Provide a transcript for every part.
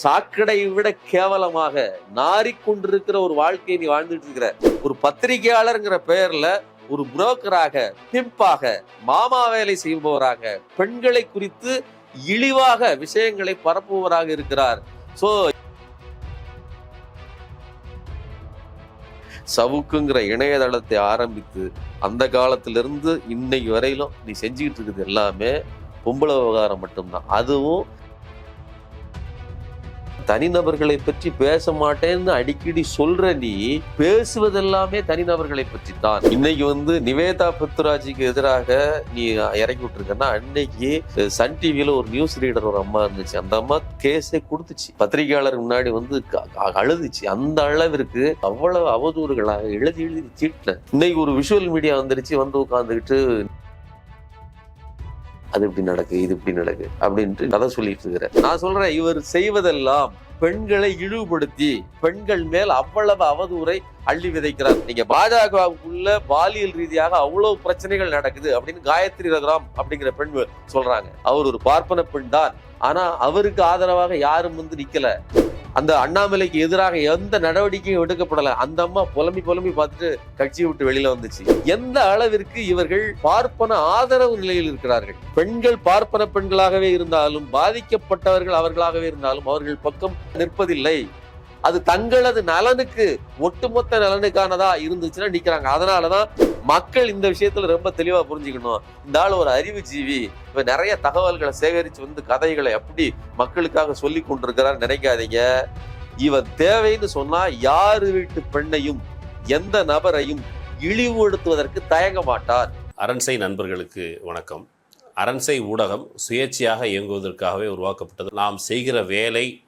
சாக்கடை விட கேவலமாக நாரிக்கொண்டிருக்கிற ஒரு வாழ்க்கையை நீ வாழ்ந்துட்டு இருக்கிற ஒரு பத்திரிகையாளர்ங்கிற பெயர்ல ஒரு புரோக்கராக பிம்பாக மாமா வேலை செய்பவராக பெண்களை குறித்து இழிவாக விஷயங்களை பரப்புவராக இருக்கிறார். சோ சவுக்குங்கிற இணையதளத்தை ஆரம்பித்து அந்த காலத்திலிருந்து இன்னைக்கு வரையிலும் நீ செஞ்சுக்கிட்டு இருக்குது எல்லாமே பொம்பளை விவகாரம் மட்டும்தான். அதுவும் தனிநபர்களை பற்றி பேச மாட்டேன்னு அடிக்கடி சொல்ற நீ பேசுவதெல்லாமே தனிநபர்களை பற்றி தான் இன்னைக்கு வந்து நிவேதா பத்ராஜிக்கு எதிராக நீ இறக்கி விட்டுருக்கன்னா அன்னைக்கு சன் டிவியில ஒரு நியூஸ் ரீடர் ஒரு அம்மா இருந்துச்சு. அந்த அம்மா கேஸே கொடுத்துச்சு. பத்திரிகையாளர் முன்னாடி வந்து க- அழுதுச்சு. அந்த அளவிற்கு அவ்வளவு அவதூறுகளாக எழுதி எழுதி தீட்டின. இன்னைக்கு ஒரு விஷுவல் மீடியா வந்துருச்சு. வந்து உட்காந்துக்கிட்டு அது இப்படி நடக்கு இது இப்படி நடக்கு அப்படின்ட்டு கதை சொல்லிட்டு இருக்கிறேன் நான் சொல்றேன் இவர் செய்வதெல்லாம் பெண்களை இழிவுபடுத்தி பெண்கள் மேல் அவ்வளவு அவதூறை அள்ளி விதைக்கிறார். நீங்க பாஜகவுக்குள்ள பாலியல் ரீதியாக அவ்வளவு பிரச்சனைகள் நடக்குது அப்படின்னு காயத்ரி ரகுராம் அப்படிங்கிற பெண் சொல்றாங்க. அவர் ஒரு பார்ப்பன பெண் தான். ஆனா அவருக்கு ஆதரவாக யாரும் வந்து நிக்கல. அந்த அண்ணாமலைக்கு எதிராக எந்த நடவடிக்கையும் எடுக்கப்படல. அந்த அம்மா புலம்பி புலம்பி பார்த்துட்டு கட்சியை விட்டு வெளியில வந்துச்சு. எந்த அளவிற்கு இவர்கள் பார்ப்பன ஆதரவு நிலையில் இருக்கிறார்கள்? பெண்கள் பார்ப்பன பெண்களாகவே இருந்தாலும் பாதிக்கப்பட்டவர்கள் அவர்களாகவே இருந்தாலும் அவர்கள் பக்கம் நிற்பதில்லை. அது தங்களது நலனுக்கு ஒட்டுமொத்த நலனுக்கானதா இருந்துச்சுன்னா நிக்கிறாங்க. அதனாலதான் மக்கள் இந்த விஷயத்துல ரொம்ப தெளிவா புரிஞ்சுக்கணும். இந்த ஆள் ஒரு அறிவுஜீவி. இவன் நிறைய தகவல்களை சேகரிச்சு வந்து கதைகளை எப்படி மக்களுக்காக சொல்லி கொண்டிருக்கிறார் நினைக்காதீங்க. இவன் தேவைன்னு சொன்னா யாரு வீட்டு பெண்ணையும் எந்த நபரையும் இழிவுபடுத்துவதற்கு தயங்க மாட்டார். அரண்சை நண்பர்களுக்கு வணக்கம். அரண்சை ஊடகம் சுயேட்சையாக இயங்குவதற்காகவே உருவாக்கப்பட்டது. நாம் செய்கிற வேலை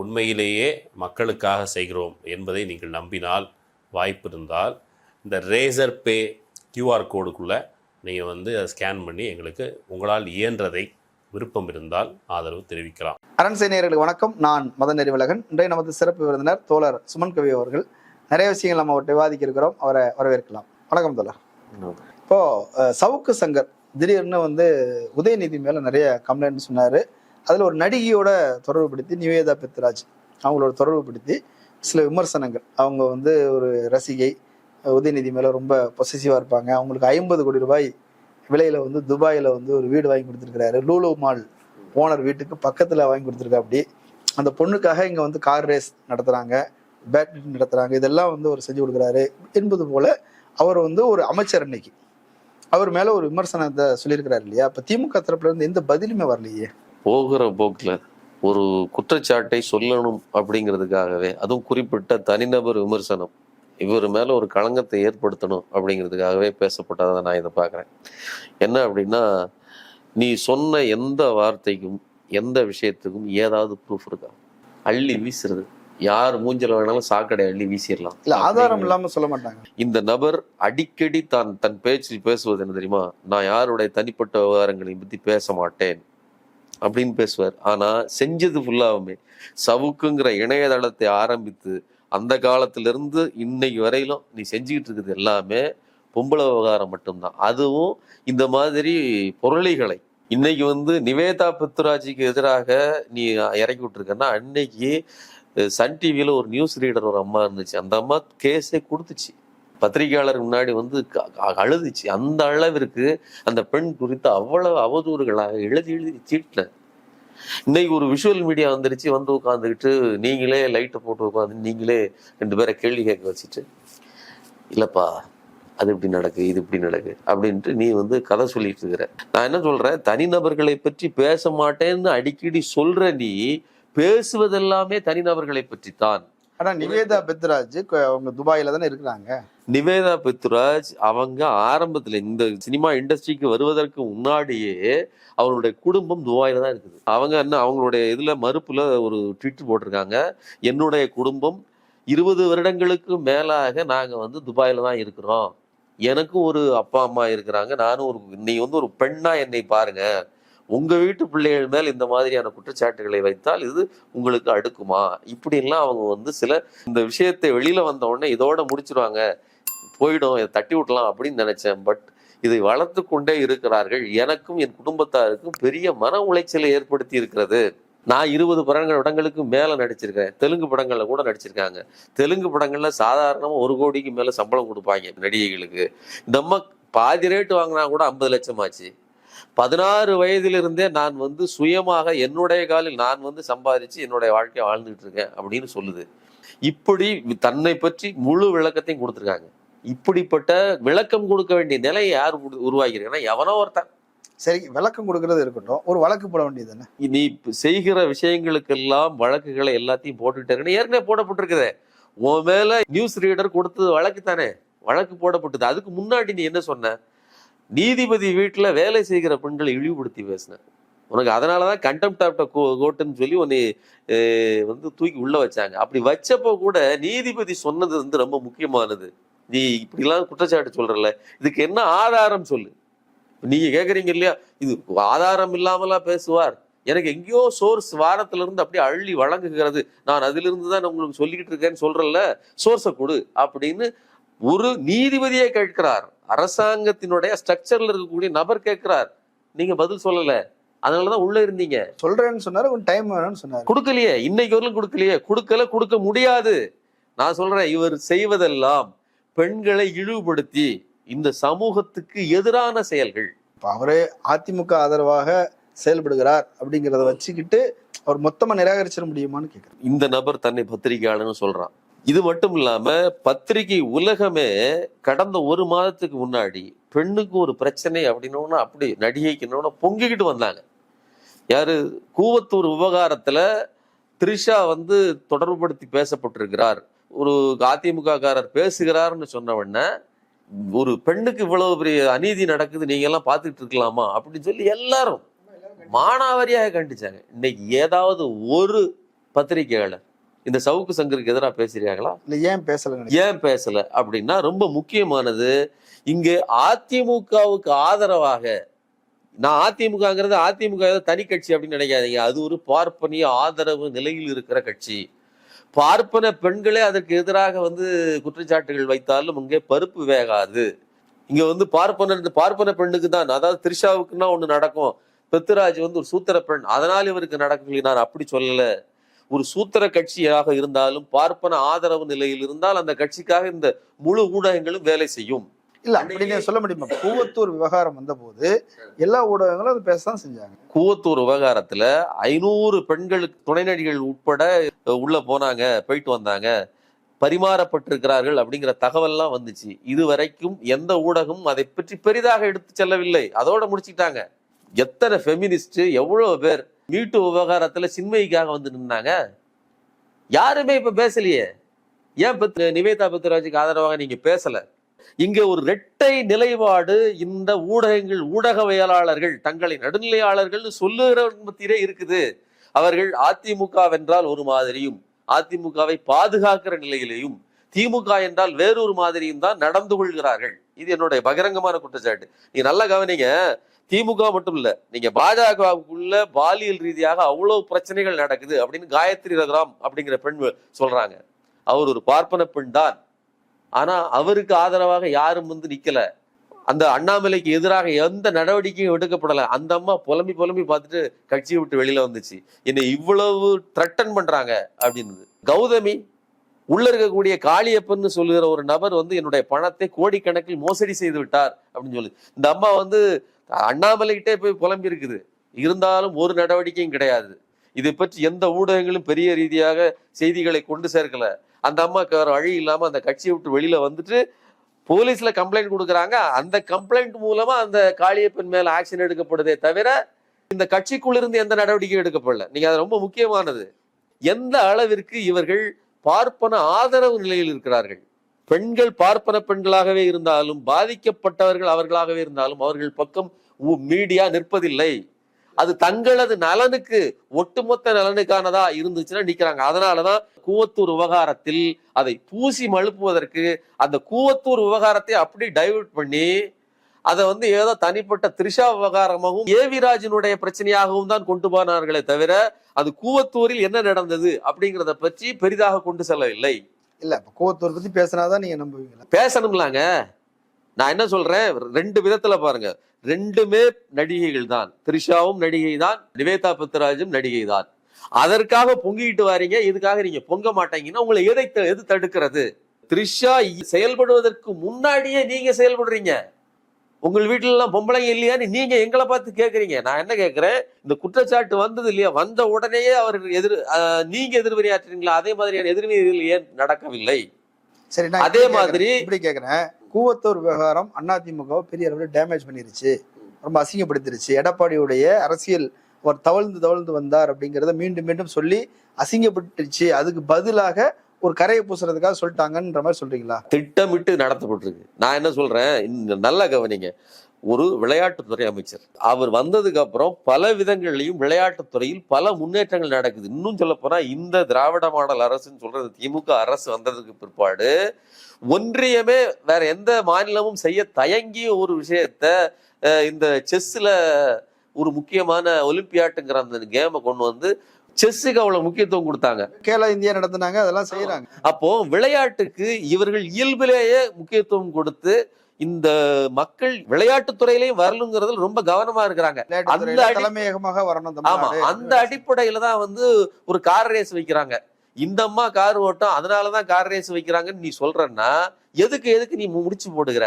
உண்மையிலேயே மக்களுக்காக செய்கிறோம் என்பதை நீங்கள் நம்பினால் வாய்ப்பு இருந்தால் இந்த ரேசர் பே கியூஆர் கோடுக்குள்ளே நீங்கள் வந்து அதை ஸ்கேன் பண்ணி எங்களுக்கு உங்களால் இயன்றதை விருப்பம் இருந்தால் ஆதரவு தெரிவிக்கலாம். அரண்சை நேயர்களுக்கு வணக்கம். நான் மதன் நெறிவலகன் இன்றைய நமது சிறப்பு விருந்தினர் தோழர் சுமன் கவி அவர்கள். நிறைய விஷயங்கள் நம்ம அவர்கிட்ட விவாதிக்க இருக்கிறோம் அவரை வரவேற்கலாம். வணக்கம் தோழர். இப்போ சவுக்கு சங்கர் திடீர்னு வந்து உதயநிதி மேல நிறைய கம்ப்ளைண்ட் சொன்னாரு. அதில் ஒரு நடிகையோட தொடர்புபடுத்தி நிவேதா பெத்ராஜ் அவங்களோட தொடர்புபடுத்தி சில விமர்சனங்கள். அவங்க வந்து ஒரு ரசிகை உதயநிதி மேலே ரொம்ப பொசசிவா இருப்பாங்க. அவங்களுக்கு ஐம்பது கோடி ரூபாய் விலையில வந்து துபாயில் வந்து ஒரு வீடு வாங்கி கொடுத்துருக்கிறாரு. லூலு மால் ஓனர் வீட்டுக்கு பக்கத்தில் வாங்கி கொடுத்துருக்காப்படி அந்த பொண்ணுக்காக இங்கே வந்து கார் ரேஸ் நடத்துகிறாங்க பேட்மிண்டன் நடத்துகிறாங்க இதெல்லாம் வந்து அவர் செஞ்சு கொடுக்குறாரு என்பது போல அவர் வந்து ஒரு அமைச்சர் அன்னைக்கு அவர் மேலே ஒரு விமர்சனத்தை சொல்லியிருக்கிறாரு இல்லையா? இப்போ திமுக தரப்புலேருந்து எந்த பதிலுமே வரலையே. போகிற போக்குல ஒரு குற்றச்சாட்டை சொல்லணும் அப்படிங்கிறதுக்காகவே அதுவும் குறிப்பிட்ட தனிநபர் விமர்சனம் இவர் மேல ஒரு களங்கத்தை ஏற்படுத்தணும் அப்படிங்கிறதுக்காகவே பேசப்பட்டதை நான் இதை பார்க்குறேன். என்ன அப்படின்னா நீ சொன்ன எந்த வார்த்தைக்கும் எந்த விஷயத்துக்கும் ஏதாவது ப்ரூஃப் இருக்கா? அள்ளி வீசுறது. யார் மூஞ்சல வேணாலும் சாக்கடை அள்ளி வீசிடலாம். இல்ல ஆதாரம் இல்லாம சொல்ல மாட்டாங்க. இந்த நபர் அடிக்கடி தான் தன் பேச்சில் பேசுவது என்ன தெரியுமா? நான் யாருடைய தனிப்பட்ட விவகாரங்களையும் பத்தி பேச மாட்டேன். அப்படின்னு பேசுவார். ஆனால் செஞ்சது ஃபுல்லாவுமே சவுக்குங்கிற இணையதளத்தை ஆரம்பித்து அந்த காலத்திலிருந்து இன்னைக்கு வரையிலும் நீ செஞ்சுக்கிட்டு இருக்குது எல்லாமே பொம்பளை விவகாரம் மட்டும்தான். அதுவும் இந்த மாதிரி பொருளிகளை. இன்னைக்கு வந்து நிவேதா பித்ராஜிக்கு எதிராக நீ இறக்கி விட்டுருக்கன்னா அன்னைக்கு சன் டிவியில் ஒரு நியூஸ் ரீடர் ஒரு அம்மா இருந்துச்சு. அந்த அம்மா கேஸே கொடுத்துச்சு. பத்திரிகையாளர் முன்னாடி வந்து க- அழுதுச்சு. அந்த அளவிற்கு அந்த பெண் குறித்து அவ்வளவு அவதூறுகளாக எழுதி எழுதி தீட்டின இன்னைக்கு ஒரு விஷுவல் மீடியா வந்துருச்சு வந்து உட்காந்துக்கிட்டு நீங்களே லைட்டை போட்டு உட்காந்து நீங்களே ரெண்டு பேரை கேள்வி கேட்க வச்சுட்டு இல்லப்பா அது இப்படி நடக்கு இது இப்படி நடக்கு அப்படின்ட்டு நீ வந்து கதை சொல்லிட்டு இருக்கிற. நான் என்ன சொல்றேன்? தனிநபர்களை பற்றி பேச மாட்டேன்னு அடிக்கடி சொல்ற நீ பேசுவதெல்லாமே தனிநபர்களை பற்றி தான் ஆனா நிவேதா பெத்ராஜ் அவங்க துபாயில தானே இருக்கிறாங்க. நிவேதா பித்ராஜ் அவங்க ஆரம்பத்துல இந்த சினிமா இண்டஸ்ட்ரிக்கு வருவதற்கு முன்னாடியே அவங்களுடைய குடும்பம் துபாயில தான் இருக்குது. அவங்க என்ன அவங்களுடைய இதுல மறுப்புல ஒரு ட்விட் போட்டிருக்காங்க. என்னுடைய குடும்பம் இருபது வருடங்களுக்கு மேலாக நாங்க வந்து துபாயில தான் இருக்கிறோம். எனக்கும் ஒரு அப்பா அம்மா இருக்கிறாங்க. நானும் ஒரு நீ வந்து ஒரு பெண்ணா என்னை பாருங்க. உங்கள் வீட்டு பிள்ளைகள் மேல் இந்த மாதிரியான குற்றச்சாட்டுகளை வைத்தால் இது உங்களுக்கு அடுக்குமா? இப்படிலாம் அவங்க வந்து சில இந்த விஷயத்தை வெளியில் வந்த உடனே இதோட முடிச்சிருவாங்க. போயிடும் இதை தட்டி விட்டலாம் அப்படின்னு நினச்சேன். பட் இதை வளர்த்து கொண்டே இருக்கிறார்கள். எனக்கும் என் குடும்பத்தாருக்கும் பெரிய மன உளைச்சலை ஏற்படுத்தி இருக்கிறது. நான் இருபது படங்கள் படங்களுக்கு மேலே நடிச்சிருக்கேன் தெலுங்கு படங்களில் கூட நடிச்சிருக்காங்க. தெலுங்கு படங்களில் சாதாரணமாக ஒரு கோடிக்கு மேலே சம்பளம் கொடுப்பாங்க நடிகைகளுக்கு. நம்ம பாதி ரேட்டு வாங்கினா கூட ஐம்பது லட்சம் ஆச்சு பதினாறு வயதிலிருந்தே நான் வந்து சுயமாக என்னுடைய காலில் நான் வந்து சம்பாதிச்சு என்னுடைய வாழ்க்கையை வாழ்ந்துட்டு இருக்கேன் அப்படின்னு சொல்லுது. இப்படி தன்னை பற்றி முழு விளக்கத்தையும் கொடுத்துருக்காங்க. இப்படிப்பட்ட விளக்கம் கொடுக்க வேண்டிய நிலையை யார் உரு- உருவாக்கியிருக்காங்கன்னா எவனோ ஒருத்தன். சரி விளக்கம் கொடுக்கறது இருக்கட்டும். ஒரு வழக்கு போட வேண்டியது தானே? நீ இப்ப செய்கிற விஷயங்களுக்கெல்லாம் வழக்குகளை எல்லாத்தையும் போட்டுக்கிட்டே ஏற்கனவே போடப்பட்டிருக்குதே. உன் மேல நியூஸ் ரீடர் கொடுத்தது வழக்கு தானே. வழக்கு போடப்பட்டது. அதுக்கு முன்னாடி நீ என்ன சொன்ன? நீதிபதி வீட்டில் வேலை செய்கிற பெண்களை இழிவுபடுத்தி பேசினேன் உனக்கு அதனாலதான் கண்டெம்ட் ஆஃப் கோர்ட்டுன்னு சொல்லி உன்னை வந்து தூக்கி உள்ளே வச்சாங்க. அப்படி வச்சப்போ கூட நீதிபதி சொன்னது வந்து ரொம்ப முக்கியமானது. நீ இப்படிலாம் குற்றச்சாட்டு சொல்கிறல இதுக்கு என்ன ஆதாரம் சொல்லு. நீங்க கேட்குறீங்க இல்லையா? இது ஆதாரம் இல்லாமலாம் பேசுவார். எனக்கு எங்கேயோ சோர்ஸ் வாரத்திலிருந்து அப்படியே அள்ளி வழங்குகிறது. நான் அதிலிருந்து தான் உங்களுக்கு சொல்லிக்கிட்டு இருக்கேன்னு சொல்கிறல்ல சோர்ஸை கொடு அப்படின்னு ஒரு நீதிபதியே கேட்கிறார். அரசாங்கத்தினுடைய ஸ்ட்ரக்சர்ல இருக்கக்கூடிய நபர் கேட்கிறார். நீங்க பதில் சொல்லல. அதனாலதான் உள்ள இருந்தீங்க. சொல்றேன்னு சொன்னாரு கொஞ்சம் டைம் வேணும்னு சொன்னாரு. கொடுக்கலையே. இன்னைக்கு வரலும் கொடுக்கலையே. கொடுக்கல கொடுக்க முடியாது. நான் சொல்றேன் இவர் செய்வதெல்லாம் பெண்களை இழிவுபடுத்தி இந்த சமூகத்துக்கு எதிரான செயல்கள். அவரே அதிமுக ஆதரவாக செயல்படுகிறார் அப்படிங்கிறத வச்சுக்கிட்டு அவர் மொத்தமா நிராகரிச்சிட முடியுமான்னு கேக்குறேன். இந்த நபர் தன்னை பத்திரிகையாளர்னு சொல்றான். இது மட்டும் இல்லாம பத்திரிகை உலகமே கடந்த ஒரு மாதத்துக்கு முன்னாடி பெண்ணுக்கு ஒரு பிரச்சனை அப்படின்னோன்னா அப்படி நடிகைக்குன்னோன்னா பொங்கிக்கிட்டு வந்தாங்க. யாரு? கூவத்தூர் விவகாரத்துல த்ரிஷா வந்து தொடர்புபடுத்தி பேசப்பட்டிருக்கிறார். ஒரு அதிமுககாரர் பேசுகிறார்னு சொன்ன உடனே ஒரு பெண்ணுக்கு இவ்வளவு பெரிய அநீதி நடக்குது நீங்க எல்லாம் பார்த்துட்டு இருக்கலாமா? அப்படின்னு சொல்லி எல்லாரும் மானாவாரியாக கண்டிச்சாங்க. இன்னைக்கு ஏதாவது ஒரு பத்திரிகையாளர் இந்த சவுக்கு சங்கருக்கு எதிராக பேசுறாங்களா இல்ல ஏன் பேசல ஏன் பேசல? அப்படின்னா ரொம்ப முக்கியமானது இங்கே அதிமுகவுக்கு ஆதரவாக நான் அதிமுகங்கிறது அதிமுக தனி கட்சி அப்படின்னு நினைக்காதீங்க. அது ஒரு பார்ப்பனிய ஆதரவு நிலையில் இருக்கிற கட்சி. பார்ப்பன பெண்களே அதற்கு எதிராக வந்து குற்றச்சாட்டுகள் வைத்தாலும் இங்கே பருப்பு வேகாது. இங்க வந்து பார்ப்பன பார்ப்பன பெண்ணுக்கு தான் அதாவது திரிஷாவுக்குன்னா ஒண்ணு நடக்கும். பெத்துராஜ் வந்து ஒரு சூத்திர பெண். அதனால் இவருக்கு நடக்கவில்லை நான் அப்படி சொல்லல. ஒரு சூத்திர கட்சியாக இருந்தாலும் பார்ப்பன ஆதரவு நிலையில் இருந்தால் அந்த கட்சிக்காக இந்த முழு ஊடகங்களும் வேலை செய்யும். இல்ல அப்படி நீங்க சொல்ல முடியுமா? கூவத்தூர் விவகாரம் வந்தபோது எல்லா ஊடகங்களும் அது பேசதான் செஞ்சாங்க. கூவத்தூர் விவகாரத்துல ஐநூறு பெண்களுக்கு துணை நடிகள் உட்பட உள்ள போனாங்க போயிட்டு வந்தாங்க. பரிமாறப்பட்டிருக்கிறார்கள் அப்படிங்கிற தகவல்லாம் வந்துச்சு. இதுவரைக்கும் எந்த ஊடகமும் அதை பற்றி பெரிதாக எடுத்து செல்லவில்லை. அதோட முடிச்சிட்டாங்க எத்தனை ஃபெமினிஸ்ட் எவ்வளவு பேர் மீட்டு விவகாரத்துல சின்மயிக்காக வந்து நின்னாங்க. யாருமே இப்ப பேசலையே. ஏன் பத்- நிவேதா பத்ராஜுக்கு ஆதரவாக நீங்க பேசல? இங்க ஒரு இரட்டை நிலைப்பாடு இந்த ஊடகங்கள் ஊடகவியலாளர்கள் தங்களை நடுநிலையாளர்கள்னு சொல்லுகிறவர்கள் மத்தியிலே இருக்குது. அவர்கள் அதிமுக வென்றால் ஒரு மாதிரியும் அதிமுகவை பாதுகாக்கிற நிலையிலையும் திமுக என்றால் வேறொரு மாதிரியும் தான் நடந்து கொள்கிறார்கள். இது என்னுடைய பகிரங்கமான குற்றச்சாட்டு. நீங்க நல்லா கவனிங்க. திமுக மட்டும் இல்ல நீங்க பாஜகவுக்குள்ள பாலியல் ரீதியாக அவ்வளவு பிரச்சனைகள் நடக்குது அப்படின்னு காயத்ரி ரகுராம் அப்படிங்கிற பெண் சொல்றாங்க. அவர் ஒரு பார்ப்பன பெண் தான். ஆனா அவருக்கு ஆதரவாக யாரும் வந்து நிக்கல. அந்த அண்ணாமலைக்கு எதிராக எந்த நடவடிக்கையும் எடுக்கப்படல. அந்த அம்மா புலம்பி புலம்பி பார்த்துட்டு கட்சியை விட்டு வெளியில வந்துச்சு. என்னை இவ்வளவு த்ரெட்டன் பண்றாங்க அப்படின்னு கௌதமி உள்ள இருக்கக்கூடிய காளியப்பன்னு சொல்லுகிற ஒரு நபர் வந்து என்னுடைய பணத்தை கோடிக்கணக்கில் மோசடி செய்து விட்டார் அப்படின்னு சொல்லி. இந்த அம்மா வந்து அண்ணாமலைகிட்டே போய் புலம்பி இருக்குது. இருந்தாலும் ஒரு நடவடிக்கையும் கிடையாது. இதை பற்றி எந்த ஊடகங்களும் பெரிய ரீதியாக செய்திகளை கொண்டு சேர்க்கல. அந்த அம்மாக்கு வேற வழி இல்லாமல் அந்த கட்சியை விட்டு வெளியில வந்துட்டு போலீஸ்ல கம்ப்ளைண்ட் கொடுக்குறாங்க. அந்த கம்ப்ளைண்ட் மூலமா அந்த காளியப்பன் மேல ஆக்ஷன் எடுக்கப்படுதே தவிர இந்த கட்சிக்குள்ள இருந்து எந்த நடவடிக்கையும் எடுக்கப்படல. நீங்க அது ரொம்ப முக்கியமானது. எந்த அளவிற்கு இவர்கள் பார்ப்பன ஆதரவு நிலையில் இருக்கிறார்கள்? பெண்கள் பார்ப்பன பெண்களாகவே இருந்தாலும் பாதிக்கப்பட்டவர்கள் அவர்களாகவே இருந்தாலும் அவர்கள் பக்கம் மீடியா நிற்பதில்லை. அது தங்களது நலனுக்கு ஒட்டுமொத்த நலனுக்கானதா இருந்துச்சுன்னா நிக்கிறாங்க. அதனாலதான் கூவத்தூர் விவகாரத்தில் அதை பூசி மழுப்புவதற்கு அந்த கூவத்தூர் விவகாரத்தை அப்படி டைவர்ட் பண்ணி அதை வந்து ஏதோ தனிப்பட்ட த்ரிஷா விவகாரமாகவும் ஏவி ராஜனுடைய பிரச்சனையாகவும் தான் கொண்டு போனார்களே தவிர அது கூவத்தூரில் என்ன நடந்தது அப்படிங்கிறத பற்றி பெரிதாக கொண்டு செல்லவில்லை. இல்ல இப்ப பத்தி பேசினாதான் நீங்க நம்புவீங்களா பேசணும்லாங்க. நான் என்ன சொல்றேன்? ரெண்டு விதத்துல பாருங்க. ரெண்டுமே நடிகைகள் தான். த்ரிஷாவும் நடிகை தான். நிவேதா பத்ராஜும் நடிகை தான். அதற்காக பொங்கிட்டு வாரீங்க. இதுக்காக நீங்க பொங்க மாட்டீங்கன்னா உங்களை எதை த- எது தடுக்கிறது? த்ரிஷா செயல்படுவதற்கு முன்னாடியே நீங்க செயல்படுறீங்க. உங்கள் வீட்டுல எல்லாம் பொம்பளைங்க இல்லையான்னு நீங்க எங்களை பார்த்து கேக்குறீங்க. நான் என்ன கேக்குறேன்? இந்த குற்றச்சாட்டு வந்தது இல்லையா? வந்த உடனேயே அவர் எதிர் அஹ், நீங்க எதிர்வினையாற்றுறீங்களா? அதே மாதிரியான எதிர்வினைகள் ஏன் நடக்கவில்லை? சரி நான் அதே மாதிரி-. இப்படி கேக்குறேன். கூவத்தூர் விவகாரம் அதிமுகவை பெரிய அளவில் டேமேஜ் பண்ணிருச்சு. ரொம்ப அசிங்கப்படுத்திருச்சு. எடப்பாடியுடைய அரசியல் அவர் தவழ்ந்து தவழ்ந்து வந்தார் அப்படிங்கிறத மீண்டும் மீண்டும் சொல்லி அசிங்கப்பட்டுருச்சு. அதுக்கு பதிலாக ஒரு கரையை பூசுறதுக்காக சொல்லிட்டாங்கன்ற மாதிரி சொல்றீங்களா? திட்டமிட்டு நடத்தப்பட்டிருக்கு. நான் என்ன சொல்றேன்? நல்லா கவனிங்க. ஒரு விளையாட்டுத்துறை அமைச்சர். அவர் வந்ததுக்கு அப்புறம் பல விதங்கள்லையும் விளையாட்டுத்துறையில் பல முன்னேற்றங்கள் நடக்குது. இன்னும் சொல்ல போனா இந்த திராவிட மாடல் அரசுன்னு சொல்றது திமுக அரசு வந்ததுக்கு பிற்பாடு ஒன்றியமே வேற எந்த மாநிலமும் செய்ய தயங்கிய ஒரு விஷயத்த இந்த செஸ்ல ஒரு முக்கியமான ஒலிம்பியாட்டுங்கிற அந்த கேமை கொண்டு வந்து செஸ்ஸுக்கு அவ்வளவு முக்கியத்துவம் கொடுத்தாங்க. கேலோ இந்தியா நடத்துனாங்க அதெல்லாம் செய்யறாங்க அப்போ விளையாட்டுக்கு இவர்கள் இயல்பிலேயே முக்கியத்துவம் கொடுத்து இந்த மக்கள் விளையாட்டுத் துறையிலையும் வரலுங்கிறதுல ரொம்ப கவனமா இருக்கிறாங்க. அந்த தலைமையகமாக வரணும் ஆமா. அந்த அடிப்படையில தான் வந்து ஒரு கார் ரேஸ் வைக்கிறாங்க. இந்த அம்மா கார் ஓட்டம் அதனாலதான் கார் ரேஸ் வைக்கிறாங்கன்னு நீ சொல்றன்னா எதுக்கு எதுக்கு நீ முடிச்சு போடுகிற?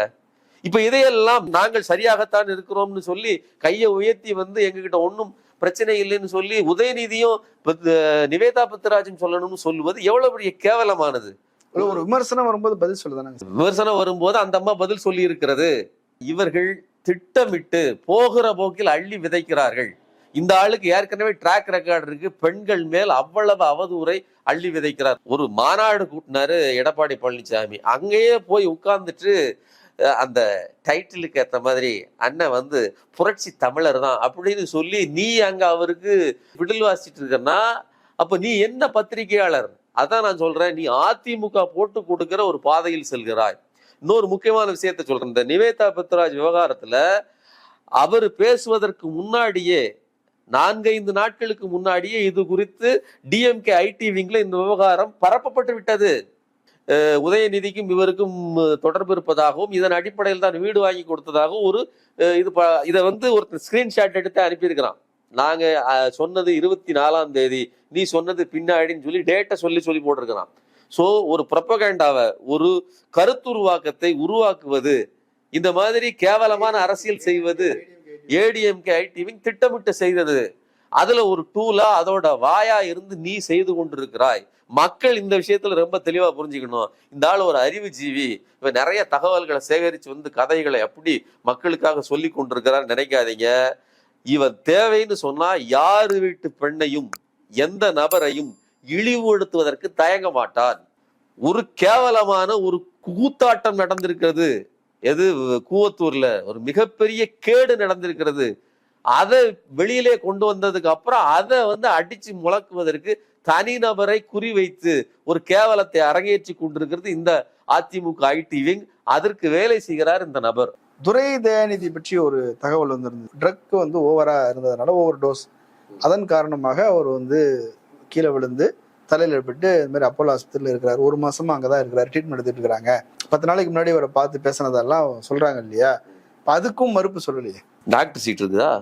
இப்ப இதையெல்லாம் நாங்கள் சரியாகத்தான் இருக்கிறோம்னு சொல்லி கையை உயர்த்தி வந்து எங்ககிட்ட ஒண்ணும் பிரச்சனை இல்லைன்னு சொல்லி உதயநிதியும் நிவேதா பத்ராஜும் சொல்லணும்னு சொல்லுவது எவ்வளவு பெரிய கேவலமானது. ஒரு விமர்சனம் வரும்போது பதில் சொல்லுதானங்க விமர்சனம் வரும்போது அந்த அம்மா பதில் சொல்லி இருக்கிறது இவர்கள் திட்டமிட்டு போகிற போக்கில் அள்ளி விதைக்கிறார்கள். இந்த ஆளுக்கு ஏற்கனவே ட்ராக் ரெக்கார்டு இருக்கு. பெண்கள் மேல் அவ்வளவு அவதூறை அள்ளி விதைக்கிறார். ஒரு மாநாடு கூட்டினாரு எடப்பாடி பழனிசாமி. அங்கேயே போய் உட்கார்ந்துட்டு அந்த டைட்டிலுக்கு ஏற்ற மாதிரி அண்ணன் வந்து புரட்சி தமிழர் தான் அப்படின்னு சொல்லி நீ அங்க அவருக்கு விடில் வாசிட்டு இருக்கன்னா அப்ப நீ என்ன பத்திரிகையாளர்? அதான் நான் சொல்றேன் நீ அதிமுக போட்டு கொடுக்கிற ஒரு பாதையில் செல்கிறாய். இன்னொரு முக்கியமான விஷயத்த சொல்றேன். இந்த நிவேதா பத்ராஜ் விவகாரத்துல அவர் பேசுவதற்கு முன்னாடியே நான்கைந்து நாட்களுக்கு முன்னாடியே இது குறித்து டிஎம்கே ஐடி விங்ல இந்த விவகாரம் பரப்பப்பட்டு விட்டது. உதயநிதிக்கும் இவருக்கும் தொடர்பு இருப்பதாகவும் இதன் அடிப்படையில் தான் வீடு வாங்கி கொடுத்ததாகவும் ஒரு இது ப- இதை வந்து ஒரு ஸ்கிரீன்ஷாட் எடுத்து அனுப்பியிருக்கிறான். நாங்கள் சொன்னது இருபத்தி நாலாம் தேதி நீ சொன்னது பின்னாடின்னு சொல்லி டேட்டை சொல்லி சொல்லி போட்டிருக்கிறான். ஸோ ஒரு ப்ரொபகேண்டாவை ஒரு கருத்துருவாக்கத்தை உருவாக்குவது இந்த மாதிரி கேவலமான அரசியல் செய்வது ஏடிஎம்கே ஐடிவிங் திட்டமிட்டு செய்தது அதுல ஒரு டூலா அதோட வாயா இருந்து நீ செய்து கொண்டிருக்கிறாய். மக்கள் இந்த விஷயத்துல ரொம்ப தெளிவா புரிஞ்சுக்கணும். இந்த ஆள் ஒரு அறிவு ஜீவி இவன் நிறைய தகவல்களை சேகரிச்சு வந்து கதைகளை அப்படி மக்களுக்காக சொல்லி கொண்டிருக்கிறார் நினைக்காதீங்க. இவன் தேவைன்னு சொன்னா யாரு வீட்டு பெண்ணையும் எந்த நபரையும் இழிவுபடுத்துவதற்கு தயங்க மாட்டான். ஒரு கேவலமான ஒரு கூத்தாட்டம் நடந்திருக்கிறது. எது? கூவத்தூர்ல ஒரு மிகப்பெரிய கேடு நடந்திருக்கிறது. அதை வெளியிலே கொண்டு வந்ததுக்கு அப்புறம் அதை வந்து அடிச்சு முழக்குவதற்கு தனிநபரை குறிவைத்து ஒரு கேவலத்தை அரங்கேற்றி கொண்டிருக்கிறது இந்த அதிமுக ஐடி விங். அதற்கு வேலை செய்கிறார் இந்த நபர். துரை தயாநிதி பற்றி ஒரு தகவல் வந்திருந்தது. ட்ரக் வந்து ஓவரா இருந்ததுனால ஓவர் டோஸ் அதன் காரணமாக அவர் வந்து கீழே விழுந்து தலையில் ஏற்பட்டு இந்த மாதிரி அப்போலோ ஆஸ்பத்திரியில் இருக்கிறார். ஒரு மாசமா அங்கதான் இருக்கிறார். ட்ரீட்மெண்ட் எடுத்துட்டு இருக்கிறாங்க. பத்து நாளைக்கு முன்னாடி அவரை பார்த்து பேசினதெல்லாம் சொல்றாங்க இல்லையா? அதுக்கும் மறுப்பு சொல்லலையே. டாக்டர் சீட் இருக்குதா?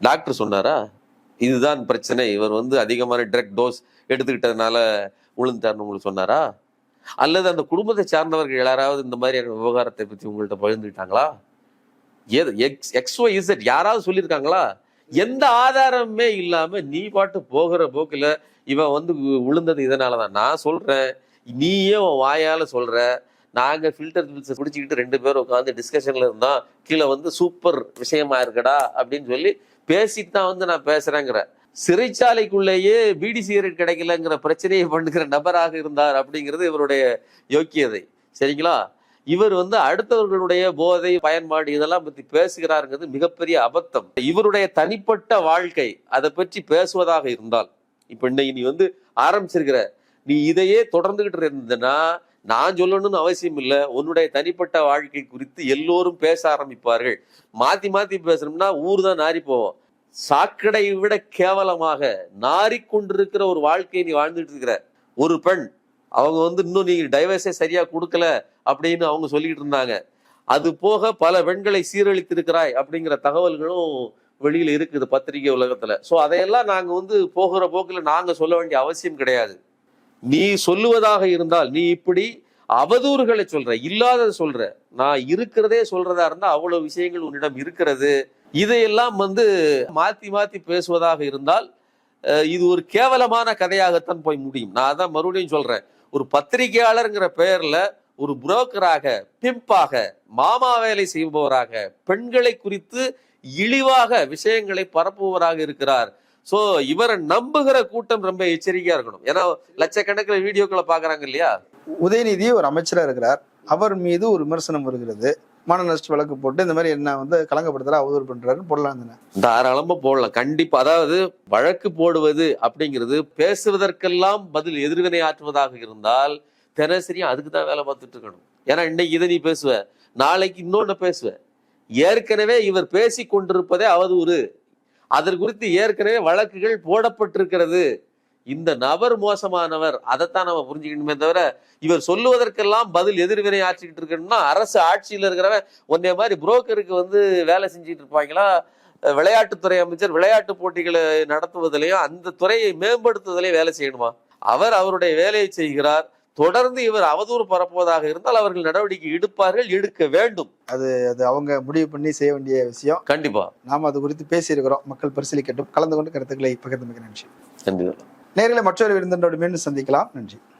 டாக்டர் சொன்னாரா? இதுதான் பிரச்சனை. இவர் வந்து அதிகமான ட்ரக் டோஸ் எடுத்துக்கிட்டதுனால விழுந்துட்டார்னு உங்களுக்கு சொன்னாரா? அல்லது அந்த குடும்பத்தை சார்ந்தவர்கள் யாராவது இந்த மாதிரியான விவகாரத்தை பற்றி உங்கள்கிட்ட பகிர்ந்துக்கிட்டாங்களா? ஏது எக்ஸ் எக்ஸ் ஒய் இசட் யாராவது சொல்லியிருக்காங்களா? எந்த ஆதாரமுமே இல்லாம நீ பாட்டு போகிற போக்கில் இவன் வந்து விழுந்தது இதனால தான் நான் சொல்றேன். நீயே உன் வாயால சொல்ற. நாங்க ஃபில்டர் பில்ஸ் பிடிச்சிக்கிட்டு ரெண்டு பேரும் உட்காந்து டிஸ்கஷன்ல இருந்தோம் கீழே வந்து சூப்பர் விஷயமா இருக்கடா அப்படின்னு சொல்லி பேசிட்டு தான் வந்து நான் பேசுறேங்கிறேன் சிறைச்சாலைக்குள்ளேயே பீடி சிகரெட் கிடைக்கலங்கிற பிரச்சனையை பண்ணுகிற நபராக இருந்தார் அப்படிங்கிறது இவருடைய யோக்கியதை. சரிங்களா? இவர் வந்து அடுத்தவர்களுடைய போதை பயன்பாடு இதெல்லாம் பத்தி பேசுகிறாருங்கிறது மிகப்பெரிய அபத்தம். இவருடைய தனிப்பட்ட வாழ்க்கை அதை பற்றி பேசுவதாக இருந்தால். இப்போ இன்னைக்கு நீ வந்து ஆரம்பிச்சிருக்கிற. நீ இதையே தொடர்ந்துகிட்டு இருந்தனா நான் சொல்லணும்னு அவசியம் இல்லை. உன்னுடைய தனிப்பட்ட வாழ்க்கை குறித்து எல்லோரும் பேச ஆரம்பிப்பார்கள். மாத்தி மாத்தி பேசணும்னா ஊர் தான் நாரி போவோம். சாக்கடை விட கேவலமாக நாறிக்கொண்டிருக்கிற ஒரு வாழ்க்கையை நீ வாழ்ந்துட்டு இருக்கிற. ஒரு பெண் அவங்க வந்து இன்னும் நீங்க டைவர்ஸே சரியா கொடுக்கல அப்படின்னு அவங்க சொல்லிக்கிட்டு இருந்தாங்க. அது போக பல பெண்களை சீரழித்திருக்கிறாய் அப்படிங்கிற தகவல்களும் வெளியில இருக்குது பத்திரிகை உலகத்துல. சோ அதையெல்லாம் நாங்க வந்து போகிற போக்குல நாங்க சொல்ல வேண்டிய அவசியம் கிடையாது. நீ சொல்லுவதாக இருந்தால் நீ இப்படி அவதூறுகளை சொல்ற இல்லாததை சொல்ற. நான் இருக்கிறதே சொல்றதா இருந்தா அவ்வளவு விஷயங்கள் உன்னிடம் இருக்கிறது. இதையெல்லாம் வந்து மாத்தி மாத்தி பேசுவதாக இருந்தால் இது ஒரு கேவலமான கதையாகத்தான் போய் முடியும். நான் அதான் மறுபடியும் சொல்றேன். ஒரு பத்திரிகையாளர்ங்கிற பெயர்ல ஒரு புரோக்கராக பிம்பாக மாமா வேலை செய்பவராக பெண்களை குறித்து இழிவாக விஷயங்களை பரப்புவராக இருக்கிறார். சோ இவரை நம்புகிற கூட்டம் ரொம்ப எச்சரிக்கையா இருக்கணும். ஏன்னா லட்சக்கணக்கில் வீடியோக்களை பாக்குறாங்க இல்லையா? உதயநிதி ஒரு அமைச்சரா இருக்கிறார். அவர் மீது ஒரு விமர்சனம் வருகிறது. மான நஷ்ட வழக்கு போட்டு இந்த மாதிரி என்ன வந்து கலங்கப்படுத்துறா அவதூறு பண்றாருன்னு போடலாம் தாராளமா போடலாம். கண்டிப்பா. அதாவது வழக்கு போடுவது அப்படிங்கிறது பேசுவதற்கெல்லாம் பதில் எதிர்வினை ஆற்றுவதாக இருந்தால் தினசரி அதுக்கு தான் வேலை பார்த்துட்டு இருக்கணும். ஏன்னா இன்னைக்கு இதை நீ பேசுவ. நாளைக்கு இன்னொன்னு பேசுவ. ஏற்கனவே இவர் பேசி கொண்டிருப்பதே அவதூறு. அதற்கு குறித்து ஏற்கனவே வழக்குகள் போடப்பட்டிருக்கிறது. இந்த நபர் மோசமானவர் அதைத்தான் நம்ம புரிஞ்சுக்கணுமே தவிர இவர் சொல்லுவதற்கெல்லாம் பதில் எதிர்வினை ஆற்றிக்கிட்டு இருக்கணும்னா அரசு ஆட்சியில் இருக்கிறவன் ஒன்னே மாதிரி புரோக்கருக்கு வந்து வேலை செஞ்சுட்டு இருப்பாங்களா? விளையாட்டுத்துறை அமைச்சர் விளையாட்டு போட்டிகளை நடத்துவதிலையும் அந்த துறையை மேம்படுத்துவதிலையும் வேலை செய்யணுமா? அவர் அவருடைய வேலையை செய்கிறார். தொடர்ந்து இவர் அவதூறு பரப்புவதாக இருந்தால் அவர்கள் நடவடிக்கை எடுப்பார்கள் எடுக்க வேண்டும். அது அவங்க முடிவு பண்ணி செய்ய வேண்டிய விஷயம். கண்டிப்பா. நாம அது குறித்து பேசியிருக்கிறோம். மக்கள் பரிசீலிக்கட்டும். கலந்து கொண்டு கருத்துக்களை பகிர்ந்து மிக நன்றி. கண்டிப்பா நேர்களை மற்றொரு விருந்தினோடு மீண்டும் சந்திக்கலாம். நன்றி.